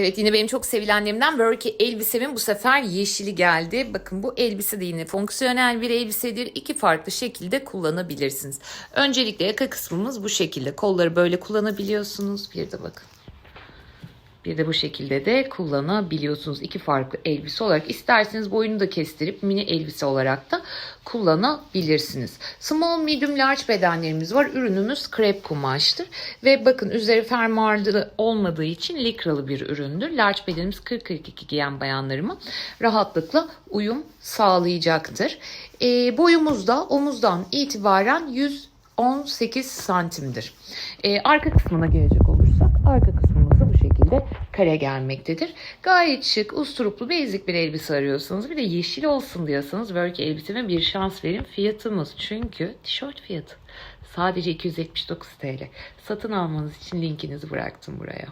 Evet yine benim çok sevilenlerimden Burberry elbisemin bu sefer yeşili geldi. Bakın bu elbise de yine fonksiyonel bir elbisedir. İki farklı şekilde kullanabilirsiniz. Öncelikle yaka kısmımız bu şekilde. Kolları böyle kullanabiliyorsunuz. Bir de bakın. Bir de bu şekilde de kullanabiliyorsunuz. İki farklı elbise olarak. isterseniz boyunu da kestirip mini elbise olarak da kullanabilirsiniz. Small, medium, large bedenlerimiz var. Ürünümüz krep kumaştır. Ve bakın üzeri fermuarlı olmadığı için likralı bir üründür. Large bedenimiz 40-42 giyen bayanlarıma rahatlıkla uyum sağlayacaktır. E, boyumuz da omuzdan itibaren 118 santimdir. E, arka kısmına gelecek olursak arka kısmımız da bu şekilde kare gelmektedir. Gayet şık, usturuplu, basic bir elbise arıyorsanız bir de yeşil olsun diyorsanız Work elbiseme bir şans verin. Fiyatımız çünkü tişört fiyatı sadece 279 TL. Satın almanız için linkinizi bıraktım buraya.